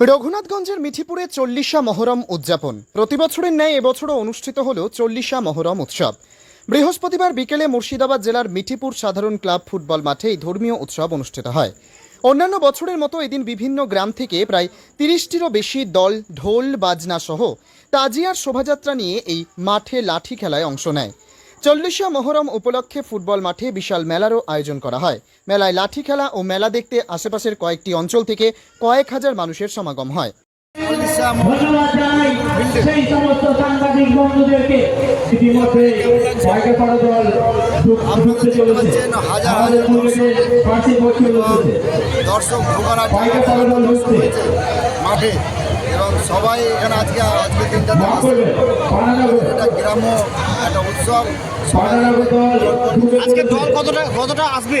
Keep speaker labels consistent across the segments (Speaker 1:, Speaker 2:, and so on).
Speaker 1: রঘুনাথগঞ্জের মিঠিপুরে চল্লিশা মহরম উদযাপন। প্রতি বছরের ন্যায় এবছরও অনুষ্ঠিত হল চল্লিশা মহরম উৎসব। বৃহস্পতিবার বিকেলে মুর্শিদাবাদ জেলার মিঠিপুর সাধারণ ক্লাব ফুটবল মাঠে এই ধর্মীয় উৎসব অনুষ্ঠিত হয়। অন্যান্য বছরের মতো এদিন বিভিন্ন গ্রাম থেকে প্রায় তিরিশটিরও বেশি দল, ঢোল বাজনা সহ তাজিয়ার শোভাযাত্রা নিয়ে এই মাঠে লাঠি খেলায় অংশ নেয়। চল্লিশা মহরম উপলক্ষে ফুটবল মাঠে বিশাল মেলারও আয়োজন করা হয়। মেলায় লাঠি খেলা ও মেলা দেখতে আশেপাশের কয়েকটি অঞ্চল থেকে কয়েক হাজার মানুষের সমাগম হয়।
Speaker 2: ধন্যবাদ জানাই সেই সমস্ত সাংবাদিক বন্ধুদেরকে ইতিমধ্যে জায়গা দল ঢুকতে চলেছে। আমাদের পরিবেশের পাশে বসে রয়েছে
Speaker 3: দর্শক ঢোকার
Speaker 2: দল ঢুকছে
Speaker 3: মাঠে। এবং সবাই এখানে আজকে আজকে দিনটাতে এটা গ্রাম্য একটা উৎসব।
Speaker 4: আজকে দল কতটা কতটা আসবে?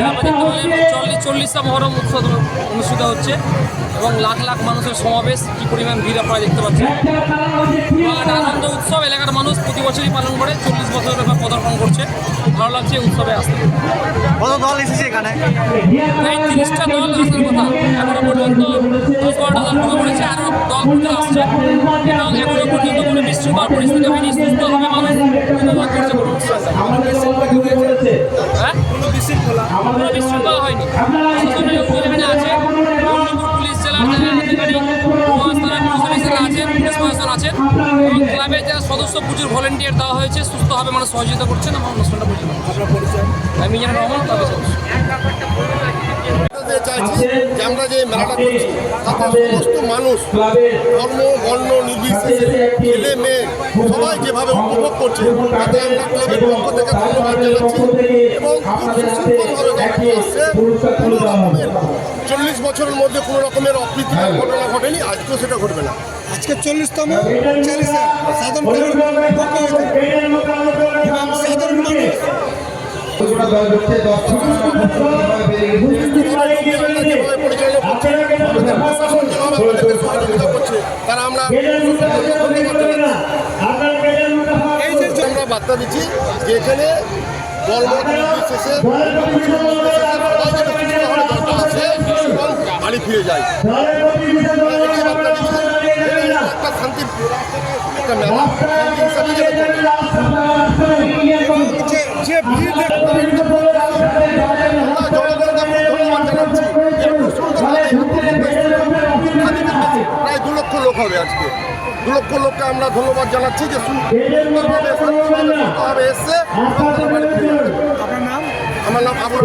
Speaker 5: আমরা চল্লিশ চল্লিশটা মহরম উৎসব অনুষ্ঠিত হচ্ছে এবং লাখ লাখ মানুষের সমাবেশ কি পরিমাণ ভিড় আপনারা দেখতে পাচ্ছেন?
Speaker 2: একটা
Speaker 5: আনন্দ উৎসব এলাকার মানুষ প্রতি বছরই পালন করে চল্লিশ বছর ব্যাপার পদার্পণ করছে। ভালো লাগছে উৎসবে আসতে।
Speaker 4: কত দল এসেছে এখানে?
Speaker 5: প্রায় তিরিশটা দল আসার কথা। এখনও পর্যন্ত দশ বারোটা দল ঢুকে পড়েছে আরও দল ঘুরতে আসছে। এখনও পর্যন্ত কোনো বিশৃঙ্খল পরিস্থিতি হয়নি সুস্থভাবে মানুষ উপভোগ করছে কোনো
Speaker 2: আমাদের ঢুকে
Speaker 5: হ্যাঁ? বিশৃঙ্খলা কোনো বিশৃঙ্খলা হয়নি। আছে। মেদিনীপুর পুলিশ জেলার যারা আধিকারিক মহাজ পুলিশ অফিসার আছেন পুলিশ প্রশাসন আছেন। এবং ক্লাবের যারা সদস্য প্রচুর ভলেন্টিয়ার দেওয়া হয়েছে সুস্থভাবে মানুষ সহযোগিতা করছেন এবং অনুষ্ঠানটা পরিচালনা। আমি জানি রহমান ক্লাবের সদস্য।
Speaker 3: চাইছি যে আমরা যে মেলাটা করছি, তাতে সমস্ত মানুষ ধর্ম, বর্ণ, নির্বিশেষে ছেলে, মেয়ে, সবাই যেভাবে উপভোগ করছে, তাতে আমরা ক্লাবের পক্ষ থেকে ধন্যবাদ জানাচ্ছি এবং খুব সুশৃঙ্খলভাবে দলটি আসছে কোনো রকমের চল্লিশ বছরের মধ্যে কোনো রকমের অপ্রীতিকর ঘটনা ঘটেনি, আজকেও সেটা ঘটবে না।
Speaker 4: আজকে চল্লিশতম সাধারণ সাধারণ মানুষ
Speaker 3: করছে তারা আমরা এই যে আমরা বার্তা দিচ্ছি যে এখানে দলমত নির্বিশেষে সবাই যেন সুস্থভাবে দলটা আসে এবং বাড়ি ফিরে যায়। একটা শান্তি একটা মেলা শান্তি হিসাবে আজকে দু লক্ষ লোককে আমরা ধন্যবাদ জানাচ্ছি যে সুন্দরভাবে এসে আমার এসছে যাচ্ছে। আমার নাম আবুল।